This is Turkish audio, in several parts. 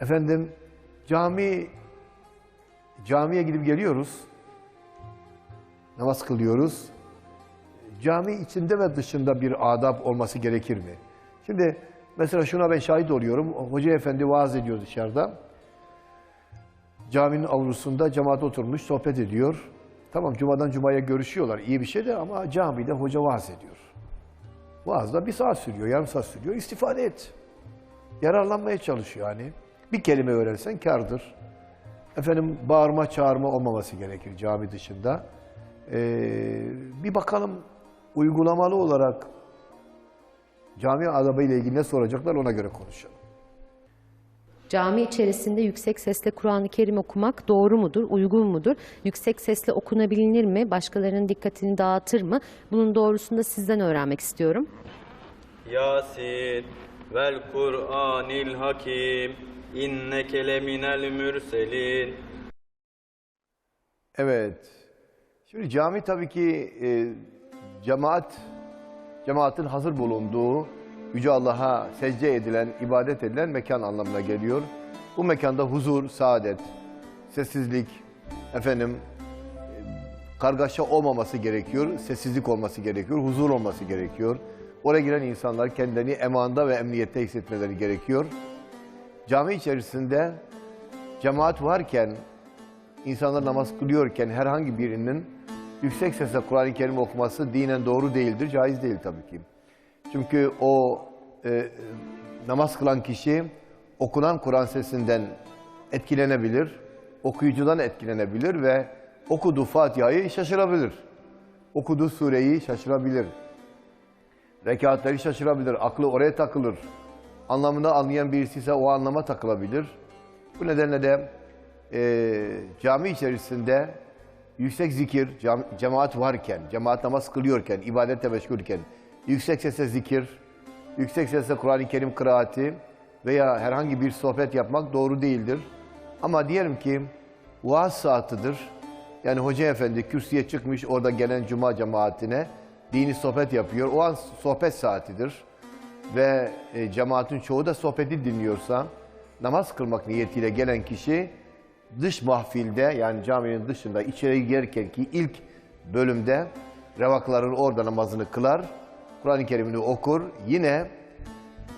Efendim cami camiye gidip geliyoruz. Namaz kılıyoruz. Cami içinde ve dışında bir adab olması gerekir mi? Şimdi mesela şuna ben şahit oluyorum. Hoca efendi vaaz ediyor dışarıda. Caminin avlusunda cemaat oturmuş sohbet ediyor. Tamam cumadan cumaya görüşüyorlar. iyi bir şey de ama camide hoca vaaz ediyor. Vaaz da bir saat sürüyor, yarım saat sürüyor. İstifade et. Yararlanmaya çalışıyor yani. Bir kelime öğrensen kârdır. Efendim bağırma çağırma olmaması gerekir cami dışında. Ee, bir bakalım uygulamalı olarak cami adabı ile ilgili ne soracaklar ona göre konuşalım. Cami içerisinde yüksek sesle Kur'an-ı Kerim okumak doğru mudur, uygun mudur? Yüksek sesle okunabilir mi? Başkalarının dikkatini dağıtır mı? Bunun doğrusunu da sizden öğrenmek istiyorum. Yasin vel Kur'anil Hakim inneke leminel mürselin Evet. Şimdi cami tabii ki e, cemaat, cemaatin hazır bulunduğu, Yüce Allah'a secde edilen, ibadet edilen mekan anlamına geliyor. Bu mekanda huzur, saadet, sessizlik, efendim, e, kargaşa olmaması gerekiyor, sessizlik olması gerekiyor, huzur olması gerekiyor. Oraya giren insanlar kendilerini emanda ve emniyette hissetmeleri gerekiyor. Cami içerisinde cemaat varken, insanlar namaz kılıyorken herhangi birinin yüksek sesle Kur'an-ı Kerim okuması dinen doğru değildir, caiz değil tabii ki. Çünkü o e, namaz kılan kişi okunan Kur'an sesinden etkilenebilir, okuyucudan etkilenebilir ve okuduğu Fatiha'yı şaşırabilir. Okuduğu sureyi şaşırabilir. Rekatları şaşırabilir, aklı oraya takılır. Anlamını anlayan birisi ise o anlama takılabilir. Bu nedenle de e, cami içerisinde yüksek zikir, cam- cemaat varken, cemaat namaz kılıyorken, ibadette meşgulken, yüksek sesle zikir, yüksek sesle Kur'an-ı Kerim kıraati veya herhangi bir sohbet yapmak doğru değildir. Ama diyelim ki vaaz saatidir. Yani hoca efendi kürsüye çıkmış orada gelen cuma cemaatine dini sohbet yapıyor. O an sohbet saatidir ve e, cemaatin çoğu da sohbeti dinliyorsa namaz kılmak niyetiyle gelen kişi dış mahfilde yani caminin dışında içeri girerken ki ilk bölümde revakların orada namazını kılar. Kur'an-ı Kerim'ini okur. Yine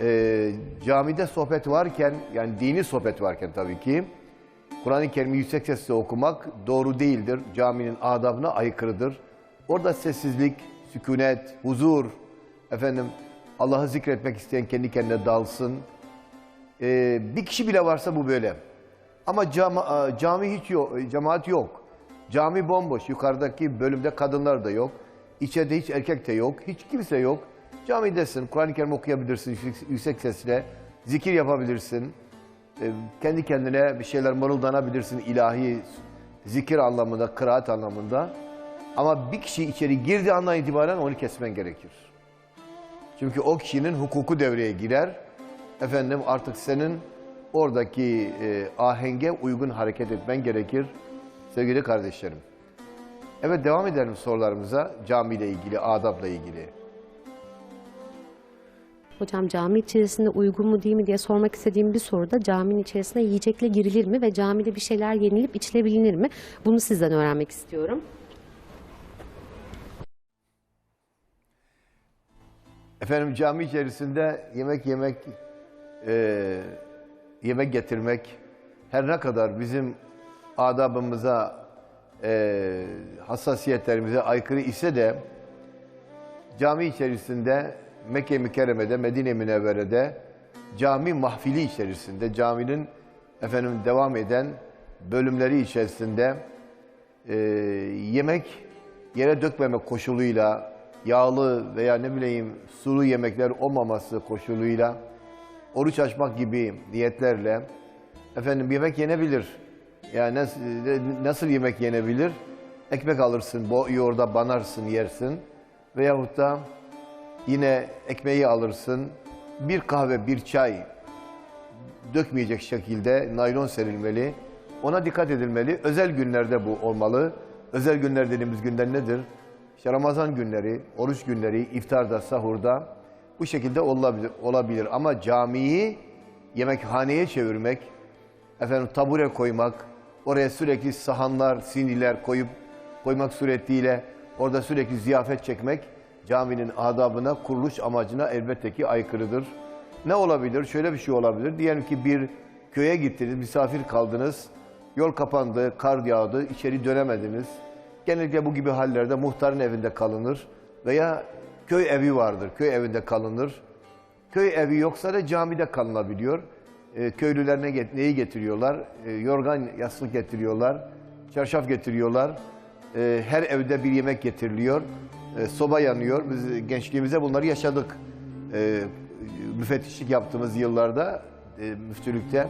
e, camide sohbet varken yani dini sohbet varken tabii ki Kur'an-ı Kerim'i yüksek sesle okumak doğru değildir. Caminin adabına aykırıdır. Orada sessizlik, sükunet, huzur, efendim Allah'ı zikretmek isteyen kendi kendine dalsın. Ee, bir kişi bile varsa bu böyle. Ama cama, e, cami hiç yok, cemaat yok. Cami bomboş. Yukarıdaki bölümde kadınlar da yok. İçeride hiç erkek de yok. Hiç kimse yok. Camidesin. Kur'an-ı Kerim okuyabilirsin yüksek sesle. Zikir yapabilirsin. Ee, kendi kendine bir şeyler mırıldanabilirsin ilahi zikir anlamında, kıraat anlamında. Ama bir kişi içeri girdiği andan itibaren onu kesmen gerekir. Çünkü o kişinin hukuku devreye girer. Efendim artık senin oradaki e, ahenge uygun hareket etmen gerekir sevgili kardeşlerim. Evet devam edelim sorularımıza camiyle ilgili, adabla ilgili. Hocam cami içerisinde uygun mu değil mi diye sormak istediğim bir soruda caminin içerisine yiyecekle girilir mi ve camide bir şeyler yenilip içilebilir mi? Bunu sizden öğrenmek istiyorum. Efendim cami içerisinde yemek yemek, e, yemek getirmek her ne kadar bizim adabımıza, e, hassasiyetlerimize aykırı ise de cami içerisinde Mekke Mükerreme'de, Medine Münevvere'de cami mahfili içerisinde, caminin efendim devam eden bölümleri içerisinde e, yemek yere dökmemek koşuluyla, yağlı veya ne bileyim sulu yemekler olmaması koşuluyla, oruç açmak gibi niyetlerle efendim yemek yenebilir. Yani nasıl, nasıl yemek yenebilir? Ekmek alırsın, yoğurda banarsın, yersin. Veyahut da yine ekmeği alırsın, bir kahve, bir çay dökmeyecek şekilde naylon serilmeli. Ona dikkat edilmeli. Özel günlerde bu olmalı. Özel günler dediğimiz günler nedir? İşte Ramazan günleri, oruç günleri, iftarda, sahurda bu şekilde olabilir. olabilir. Ama camiyi yemekhaneye çevirmek, efendim tabure koymak, oraya sürekli sahanlar, siniler koyup koymak suretiyle orada sürekli ziyafet çekmek caminin adabına, kuruluş amacına elbette ki aykırıdır. Ne olabilir? Şöyle bir şey olabilir. Diyelim ki bir köye gittiniz, misafir kaldınız. Yol kapandı, kar yağdı, içeri dönemediniz. Genellikle bu gibi hallerde muhtarın evinde kalınır veya köy evi vardır, köy evinde kalınır. Köy evi yoksa da camide kalınabiliyor. E, köylüler ne get- neyi getiriyorlar? E, yorgan, yastık getiriyorlar, çarşaf getiriyorlar. E, her evde bir yemek getiriliyor. E, soba yanıyor. Biz gençliğimizde bunları yaşadık. E, müfettişlik yaptığımız yıllarda e, müftülükte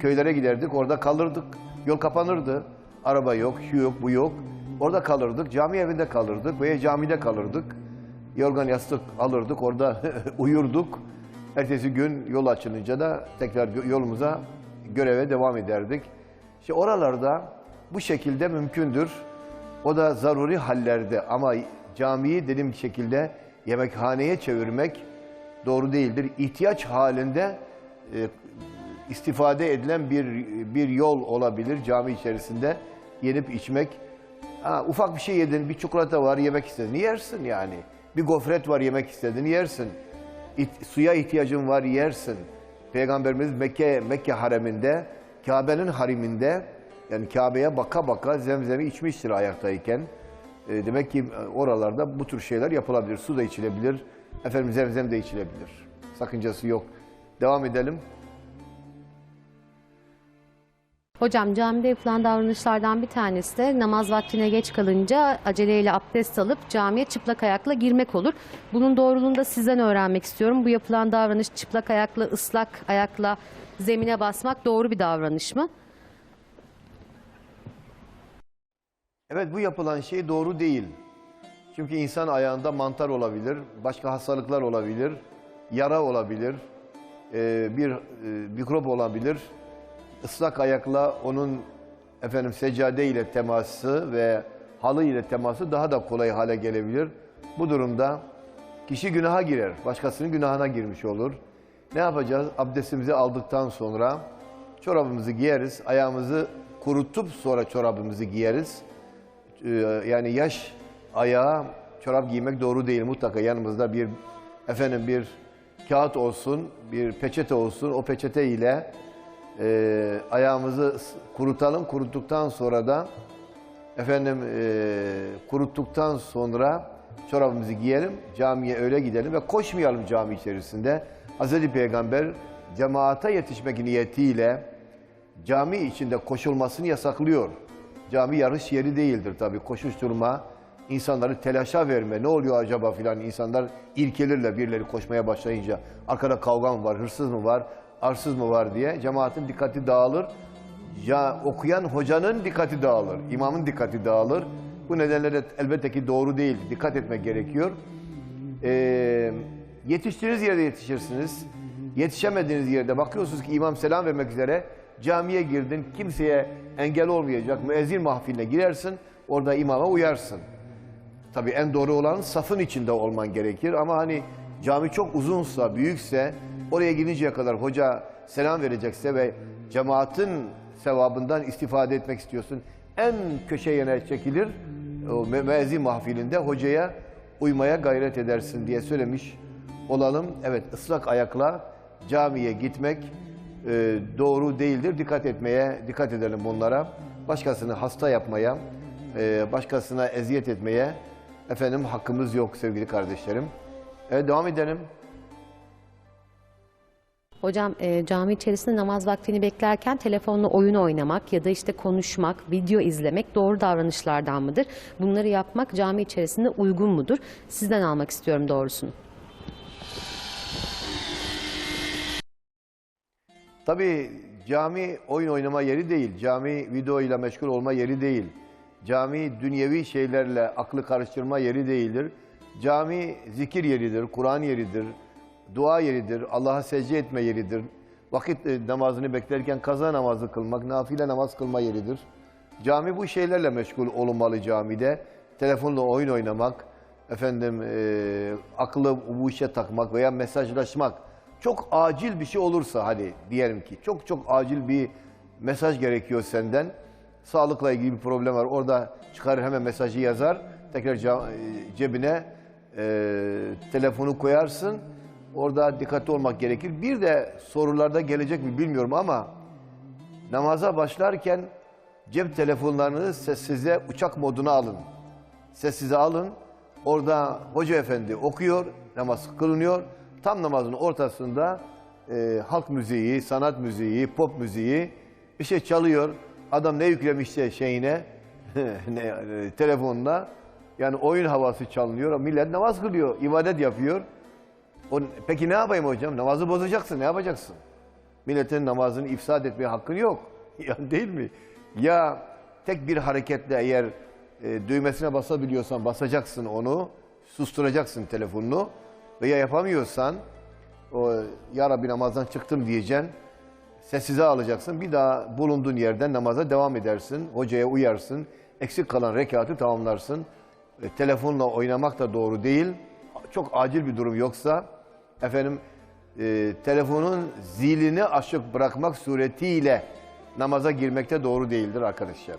köylere giderdik, orada kalırdık. Yol kapanırdı. Araba yok, şu yok, bu yok. Orada kalırdık, cami evinde kalırdık veya camide kalırdık. Yorgan yastık alırdık, orada uyurduk. Ertesi gün yol açılınca da tekrar yolumuza, göreve devam ederdik. İşte oralarda bu şekilde mümkündür. O da zaruri hallerde ama camiyi dediğim şekilde yemekhaneye çevirmek doğru değildir. İhtiyaç halinde e, istifade edilen bir bir yol olabilir cami içerisinde yenip içmek. Ha, ufak bir şey yedin, bir çikolata var yemek istedin yersin yani. Bir gofret var yemek istedin yersin. İt- suya ihtiyacın var yersin. Peygamberimiz Mekke Mekke hareminde, Kabe'nin hariminde yani Kabe'ye baka baka zemzemi içmiştir ayaktayken. E, demek ki e, oralarda bu tür şeyler yapılabilir. Su da içilebilir. Efendim zemzem de içilebilir. Sakıncası yok. Devam edelim. Hocam camide yapılan davranışlardan bir tanesi de namaz vaktine geç kalınca aceleyle abdest alıp camiye çıplak ayakla girmek olur. Bunun doğruluğunu da sizden öğrenmek istiyorum. Bu yapılan davranış çıplak ayakla, ıslak ayakla zemine basmak doğru bir davranış mı? Evet bu yapılan şey doğru değil. Çünkü insan ayağında mantar olabilir, başka hastalıklar olabilir, yara olabilir, bir mikrop olabilir. Islak ayakla onun efendim seccade ile teması ve halı ile teması daha da kolay hale gelebilir. Bu durumda kişi günaha girer, başkasının günahına girmiş olur. Ne yapacağız? Abdestimizi aldıktan sonra çorabımızı giyeriz, ayağımızı kurutup sonra çorabımızı giyeriz. Ee, yani yaş ayağa çorap giymek doğru değil. Mutlaka yanımızda bir efendim bir kağıt olsun, bir peçete olsun. O peçete ile e, ayağımızı kurutalım. Kuruttuktan sonra da efendim e, kuruttuktan sonra çorabımızı giyelim, camiye öyle gidelim ve koşmayalım cami içerisinde. Hazreti Peygamber cemaate yetişmek niyetiyle cami içinde koşulmasını yasaklıyor. Cami yarış yeri değildir tabii. Koşuşturma, insanları telaşa verme, ne oluyor acaba filan insanlar irkelirle birileri koşmaya başlayınca arkada kavga mı var, hırsız mı var, arsız mı var diye cemaatin dikkati dağılır. Ya okuyan hocanın dikkati dağılır, imamın dikkati dağılır. Bu nedenle de elbette ki doğru değil, dikkat etmek gerekiyor. Ee, yetiştiğiniz yerde yetişirsiniz. Yetişemediğiniz yerde bakıyorsunuz ki imam selam vermek üzere camiye girdin. Kimseye engel olmayacak müezzin mahfiline girersin. Orada imama uyarsın. Tabii en doğru olan safın içinde olman gerekir ama hani cami çok uzunsa, büyükse oraya gidinceye kadar hoca selam verecekse ve cemaatin sevabından istifade etmek istiyorsun. En köşe yöne çekilir o mü- müezzin mahfilinde hocaya uymaya gayret edersin diye söylemiş olalım. Evet ıslak ayakla camiye gitmek e, doğru değildir. Dikkat etmeye, dikkat edelim bunlara. Başkasını hasta yapmaya, e, başkasına eziyet etmeye efendim hakkımız yok sevgili kardeşlerim. Evet, devam edelim. Hocam e, cami içerisinde namaz vaktini beklerken telefonla oyun oynamak ya da işte konuşmak, video izlemek doğru davranışlardan mıdır? Bunları yapmak cami içerisinde uygun mudur? Sizden almak istiyorum doğrusunu. Tabii cami oyun oynama yeri değil. Cami video ile meşgul olma yeri değil. Cami dünyevi şeylerle aklı karıştırma yeri değildir. Cami zikir yeridir, Kur'an yeridir, dua yeridir, Allah'a secde etme yeridir. Vakit e, namazını beklerken kaza namazı kılmak, nafile namaz kılma yeridir. Cami bu şeylerle meşgul olunmalı camide. Telefonla oyun oynamak, efendim e, aklı bu işe takmak veya mesajlaşmak. Çok acil bir şey olursa hadi diyelim ki çok çok acil bir mesaj gerekiyor senden. Sağlıkla ilgili bir problem var. Orada çıkarır hemen mesajı yazar. Tekrar e, cebine e, telefonu koyarsın. Orada dikkatli olmak gerekir. Bir de sorularda gelecek mi bilmiyorum ama namaza başlarken cep telefonlarını sessize uçak moduna alın. Sessize alın. Orada hoca efendi okuyor, namaz kılınıyor. Tam namazın ortasında e, halk müziği, sanat müziği, pop müziği bir şey çalıyor. Adam ne yüklemişse şeyine, ne, e, telefonuna. Yani oyun havası çalınıyor. Millet namaz kılıyor, ibadet yapıyor. O, peki ne yapayım hocam? Namazı bozacaksın, ne yapacaksın? Milletin namazını ifsad etmeye hakkın yok. Yani değil mi? Ya tek bir hareketle eğer e, düğmesine basabiliyorsan basacaksın onu, susturacaksın telefonunu veya yapamıyorsan o ya Rabbi namazdan çıktım diyeceksin. Sessize alacaksın. Bir daha bulunduğun yerden namaza devam edersin. Hocaya uyarsın. Eksik kalan rekatı tamamlarsın. E, telefonla oynamak da doğru değil. Çok acil bir durum yoksa efendim e, telefonun zilini açık bırakmak suretiyle namaza girmekte doğru değildir arkadaşlar.